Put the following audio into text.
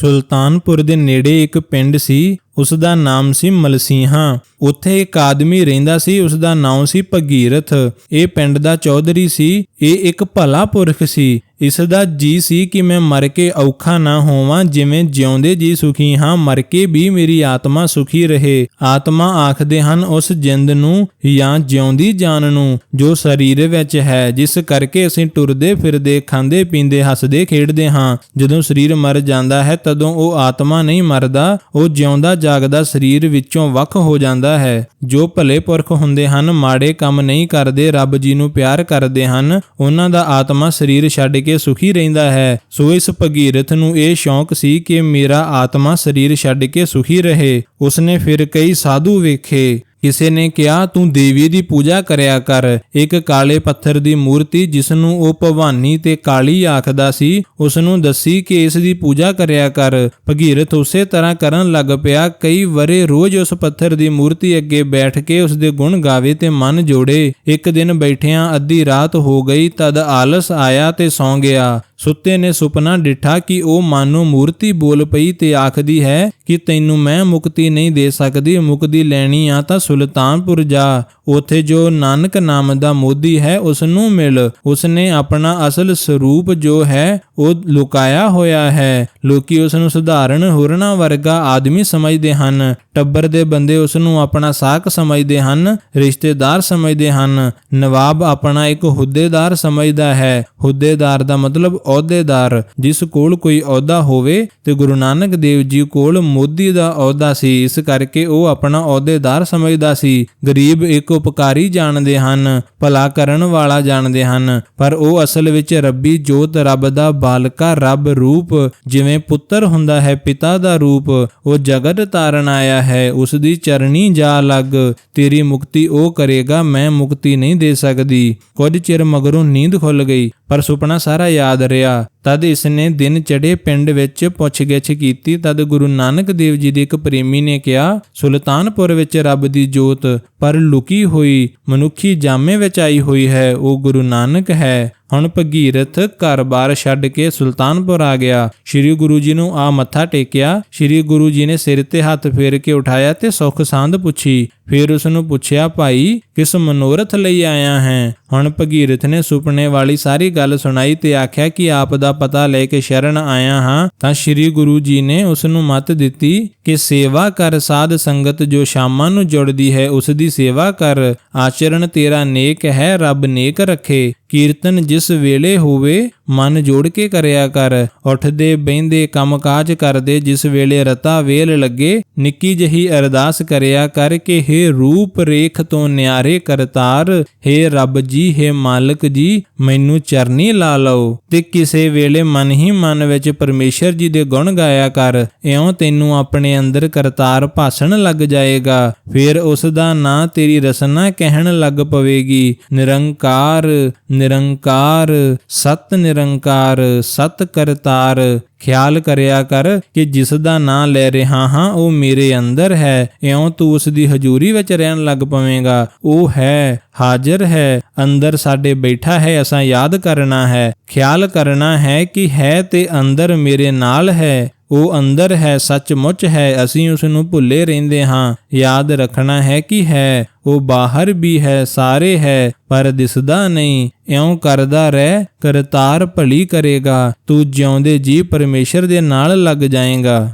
ਸੁਲਤਾਨਪੁਰ ਦੇ ਨੇੜੇ ਇੱਕ ਪਿੰਡ ਸੀ ਉਸ ਦਾ ਨਾਮ ਸੀ ਮਲਸੀਹਾ। ਉੱਥੇ ਇੱਕ ਆਦਮੀ ਰਹਿੰਦਾ ਸੀ ਉਸ ਦਾ ਨਾਮ ਸੀ ਭਗੀਰਥ। ਇਹ ਪਿੰਡ ਦਾ ਚੌਧਰੀ ਸੀ ਇਹ ਇੱਕ ਭਲਾ ਪੁਰਖ ਸੀ। ਇਸ ਦਾ ਜੀ ਸੀ ਕਿ ਮੈਂ ਮਰ ਕੇ ਔਖਾ ਨਾ ਹੋਵਾਂ, ਜਿਵੇਂ ਜਿਉਂਦੇ ਜੀ ਸੁਖੀ ਹਾਂ, ਮਰ ਕੇ ਵੀ ਮੇਰੀ ਆਤਮਾ ਸੁਖੀ ਰਹੇ। ਆਤਮਾ ਆਖਦੇ ਹਨ, ਉਸ ਜਿੰਦ ਨੂੰ ਜਾਂ ਜਿਉਂਦੀ ਜਾਨ ਨੂੰ, ਜੋ ਸਰੀਰ ਵਿੱਚ ਹੈ, ਜਿਸ ਕਰਕੇ ਅਸੀਂ ਟੁਰਦੇ ਫਿਰਦੇ, ਖਾਂਦੇ ਪੀਂਦੇ, ਹੱਸਦੇ, ਖੇਡਦੇ ਹਾਂ। ਜਦੋਂ ਸਰੀਰ ਮਰ ਜਾਂਦਾ ਹੈ, ਤਦੋਂ ਉਹ ਆਤਮਾ ਨਹੀਂ ਮਰਦਾ, ਉਹ ਜਿਉਂਦਾ ਜਾਗਦਾ ਸਰੀਰ ਵਿੱਚੋਂ ਵੱਖ ਹੋ ਜਾਂਦਾ ਹੈ। ਜੋ ਭਲੇ ਪੁਰਖ ਹੁੰਦੇ ਹਨ, ਮਾੜੇ ਕੰਮ ਨਹੀਂ ਕਰਦੇ, ਰੱਬ ਜੀ ਨੂੰ ਪਿਆਰ ਕਰਦੇ ਹਨ ਉਹਨਾਂ ਦਾ ਆਤਮਾ ਸਰੀਰ ਛੱਡ ਕੇ ਸੁਖੀ ਰਹਿੰਦਾ ਹੈ। ਸੋ ਇਸ ਭਗੀਰਥ ਨੂੰ ਇਹ ਸ਼ੌਂਕ ਸੀ ਕਿ ਮੇਰਾ ਆਤਮਾ ਸਰੀਰ ਛੱਡ ਕੇ ਸੁਖੀ ਰਹੇ। ਉਸਨੇ ਫਿਰ ਕਈ ਸਾਧੂ ਵੇਖੇ। ਕਿਸੇ ਨੇ ਕਿਹਾ, ਤੂੰ ਦੇਵੀ ਦੀ ਪੂਜਾ ਕਰਿਆ ਕਰ। ਇੱਕ ਕਾਲੇ ਪੱਥਰ ਦੀ ਮੂਰਤੀ ਜਿਸ ਨੂੰ ਉਹ ਭਵਾਨੀ ਤੇ ਕਾਲੀ ਆਖਦਾ ਸੀ ਉਸ ਨੂੰ ਦੱਸੀ ਕਿ ਇਸ ਦੀ ਪੂਜਾ ਕਰਿਆ ਕਰ। ਭਗੀਰਥ ਉਸੇ ਤਰ੍ਹਾਂ ਕਰਨ ਲੱਗ ਪਿਆ, ਕਈ ਵਰੇ ਰੋਜ਼ ਉਸ ਪੱਥਰ ਦੀ ਮੂਰਤੀ ਅੱਗੇ ਬੈਠ ਕੇ ਉਸ ਦੇ ਗੁਣ ਗਾਵੇ ਤੇ ਮਨ ਜੋੜੇ। ਇੱਕ ਦਿਨ ਬੈਠਿਆਂ ਅੱਧੀ ਰਾਤ ਹੋ ਗਈ, ਤਦ ਆਲਸ ਆਇਆ ਤੇ ਸੌਂ ਗਿਆ। ਸੁੱਤੇ ਨੇ ਸੁਪਨਾ ਡਿਠਾ ਕਿ ਉਹ ਮਾਨੋ ਮੂਰਤੀ ਬੋਲ ਪਈ ਤੇ ਆਖਦੀ ਹੈ ਕਿ ਤੈਨੂੰ ਮੈਂ ਮੁਕਤੀ ਨਹੀਂ ਦੇ ਸਕਦੀ, ਮੁਕਤੀ ਲੈਣੀ ਆ ਤਾਂ ਸੁਲਤਾਨਪੁਰ ਜਾ। ਉਥੇ ਜੋ ਨਾਨਕ ਨਾਮ ਦਾ ਮੋਦੀ ਹੈ ਉਸ ਨੂੰ ਮਿਲ। ਉਸਨੇ ਆਪਣਾ ਅਸਲ ਸਰੂਪ ਜੋ ਹੈ, ਉਹ ਲੁਕਾਇਆ ਹੋਇਆ ਹੈ। ਲੋਕੀ ਉਸ ਨੂੰ ਸਧਾਰਨ ਹੁਰਨਾ ਵਰਗਾ ਆਦਮੀ ਸਮਝਦੇ ਹਨ। ਟੱਬਰ ਦੇ ਬੰਦੇ ਉਸ ਨੂੰ ਆਪਣਾ ਸਾਕ ਸਮਝਦੇ ਹਨ, ਰਿਸ਼ਤੇਦਾਰ ਸਮਝਦੇ ਹਨ। ਨਵਾਬ ਆਪਣਾ ਇੱਕ ਹੁੱਦੇਦਾਰ ਸਮਝਦਾ ਹੈ। ਹੁੱਦੇਦਾਰ ਦਾ ਮਤਲਬ ਅਹੁਦੇਦਾਰ ਜਿਸ ਕੋਲ ਕੋਈ ਅਹੁਦਾ ਹੋਵੇ ਤੇ ਗੁਰੂ ਨਾਨਕ ਦੇਵ ਜੀ ਕੋਲ ਮੋਦੀ ਦਾ ਅਹੁਦਾ ਸੀ, ਇਸ ਕਰਕੇ ਉਹ ਆਪਣਾ ਅਹੁਦੇਦਾਰ ਸਮਝਦਾ ਸੀ। ਗਰੀਬ ਇੱਕ ਉਪਕਾਰੀ ਜਾਣਦੇ ਹਨ, ਭਲਾ ਕਰਨ ਵਾਲਾ ਜਾਣਦੇ ਹਨ, ਪਰ ਉਹ ਅਸਲ ਵਿੱਚ ਰੱਬੀ ਜੋਤ, ਰੱਬ ਦਾ ਬਾਲਕਾ, ਰੱਬ ਰੂਪ, ਜਿਵੇਂ ਪੁੱਤਰ ਹੁੰਦਾ ਹੈ, ਪਿਤਾ ਦਾ ਰੂਪ, ਉਹ ਜਗਤ ਤਾਰਨ ਆਇਆ ਹੈ ਉਸ ਦੀ ਚਰਣੀ ਜਾ ਲੱਗ, ਤੇਰੀ ਮੁਕਤੀ ਉਹ ਕਰੇਗਾ, ਮੈਂ ਮੁਕਤੀ ਨਹੀਂ ਦੇ ਸਕਦੀ। ਕੁਝ ਚਿਰ ਮਗਰੋਂ ਨੀਂਦ ਖੁੱਲ ਗਈ, ਪਰ ਸੁਪਨਾ ਸਾਰਾ ਯਾਦ ਰਿਹਾ ਤਦ ਇਸਨੇ ਦਿਨ ਚੜੇ ਪਿੰਡ ਵਿੱਚ ਪੁੱਛਗਿੱਛ ਕੀਤੀ, ਤਦ ਗੁਰੂ ਨਾਨਕ ਦੇਵ ਜੀ ਦੇ ਇੱਕ ਪ੍ਰੇਮੀ ਨੇ ਕਿਹਾ, ਸੁਲਤਾਨਪੁਰ ਵਿੱਚ ਰੱਬ ਦੀ ਜੋਤ ਪਰ ਲੁਕੀ ਹੋਈ, ਮਨੁੱਖੀ ਜਾਮੇ ਵਿੱਚ ਆਈ ਹੋਈ ਹੈ, ਉਹ ਗੁਰੂ ਨਾਨਕ ਹੈ। ਹੁਣ ਭਗੀਰਥ ਘਰ-ਬਾਰ ਛੱਡ ਕੇ ਸੁਲਤਾਨਪੁਰ ਆ ਗਿਆ। ਸ੍ਰੀ ਗੁਰੂ ਜੀ ਨੂੰ ਆ ਮੱਥਾ ਟੇਕਿਆ। ਸ੍ਰੀ ਗੁਰੂ ਜੀ ਨੇ ਸਿਰ ਤੇ ਹੱਥ ਫੇਰ ਕੇ ਉਠਾਇਆ ਤੇ ਸੁੱਖ ਸਾਂਦ ਪੁੱਛੀ। ਫਿਰ ਉਸ ਨੂੰ ਪੁੱਛਿਆ, ਭਾਈ, ਕਿਸ ਮਨੋਰਥ ਲਈ ਆਇਆ ਹੈ? ਹੁਣ ਭਗੀਰਥ ਨੇ ਸੁਪਨੇ ਵਾਲੀ ਸਾਰੀ ਗੱਲ ਸੁਣਾਈ ਤੇ ਆਖਿਆ ਕਿ ਆਪ ਦਾ ਪਤਾ ਲੈ ਕੇ ਸ਼ਰਨ ਆਇਆ ਹਾਂ, ਤਾਂ ਸ੍ਰੀ ਗੁਰੂ ਜੀ ਨੇ ਉਸ ਨੂੰ ਮੱਤ ਦਿੱਤੀ ਕਿ ਸੇਵਾ ਕਰ ਸਾਧ ਸੰਗਤ ਜੋ ਸ਼ਾਮਾਂ ਨੂੰ ਜੁੜਦੀ ਹੈ, ਉਸ ਦੀ ਸੇਵਾ ਕਰ। ਆਚਰਣ ਤੇਰਾ ਨੇਕ ਹੈ, ਰੱਬ ਨੇਕ ਰੱਖੇ। ਕੀਰਤਨ ਜਿਸ ਵੇਲੇ ਹੋਵੇ ਮਨ ਜੋੜ ਕੇ ਕਰਿਆ ਕਰ ਉੱਠਦੇ ਬਹਿੰਦੇ ਕੰਮਕਾਜ ਕਰਦੇ ਜਿਸ ਵੇਲੇ ਰਤਾ ਵੇਲ ਲੱਗੇ ਨਿੱਕੀ ਜਹੀ ਅਰਦਾਸ ਕਰਿਆ ਕਰ ਕਿ हे ਰੂਪ ਰੇਖ ਤੋਂ ਨਿਆਰੇ ਕਰਤਾਰ हे ਰੱਬ ਜੀ हे ਮਾਲਕ ਜੀ ਮੈਨੂੰ ਚਰਨੀ ਲਾ ਲਓ ਤੇ ਕਿਸੇ ਵੇਲੇ ਮਨ ਹੀ ਮਨ ਵਿੱਚ ਪਰਮੇਸ਼ਰ ਜੀ ਦੇ ਗੁਣ ਗਾਇਆ ਕਰ ਇਉਂ ਤੈਨੂੰ ਆਪਣੇ ਅੰਦਰ ਕਰਤਾਰ ਭਾਸਣ ਲੱਗ ਜਾਏਗਾ ਫਿਰ ਉਸ ਦਾ ਨਾਂ ਤੇਰੀ ਰਸਨਾ ਕਹਿਣ ਲੱਗ ਪਵੇਗੀ ਨਿਰੰਕਾਰ ਨਿਰੰਕਾਰ, ਸਤ ਨਿਰੰਕਾਰ, ਸਤ ਕਰਤਾਰ, ਖਿਆਲ ਕਰਿਆ ਕਰ ਕਿ ਜਿਸ ਦਾ ਨਾਂ ਲੈ ਰਿਹਾ ਹਾਂ, ਉਹ ਮੇਰੇ ਅੰਦਰ ਹੈ। ਇਉਂ ਤੂੰ ਉਸ ਦੀ ਹਜ਼ੂਰੀ ਵਿੱਚ ਰਹਿਣ ਲੱਗ ਪਵੇਂਗਾ। ਉਹ ਹੈ, ਹਾਜ਼ਰ ਹੈ, ਅੰਦਰ ਸਾਡੇ ਬੈਠਾ ਹੈ, ਅਸਾਂ ਯਾਦ ਕਰਨਾ ਹੈ। ਖਿਆਲ ਕਰਨਾ ਹੈ ਕਿ ਹੈ ਤੇ ਅੰਦਰ ਮੇਰੇ ਨਾਲ ਹੈ। ਉਹ ਅੰਦਰ ਹੈ, ਸੱਚਮੁੱਚ ਹੈ, ਅਸੀਂ ਉਸ ਨੂੰ ਭੁੱਲੇ ਰਹਿੰਦੇ ਹਾਂ। ਯਾਦ ਰੱਖਣਾ ਹੈ ਕਿ ਹੈ, ਉਹ ਬਾਹਰ ਵੀ ਹੈ, ਸਾਰੇ ਹੈ, ਪਰ ਦਿਸਦਾ ਨਹੀਂ। ਇਉਂ ਕਰਦਾ ਰਹਿ, ਕਰਤਾਰ ਭਲੀ ਕਰੇਗਾ। ਤੂੰ ਜਿਉਂਦੇ ਜੀ ਪਰਮੇਸ਼ਰ ਦੇ ਨਾਲ ਲੱਗ ਜਾਏਗਾ।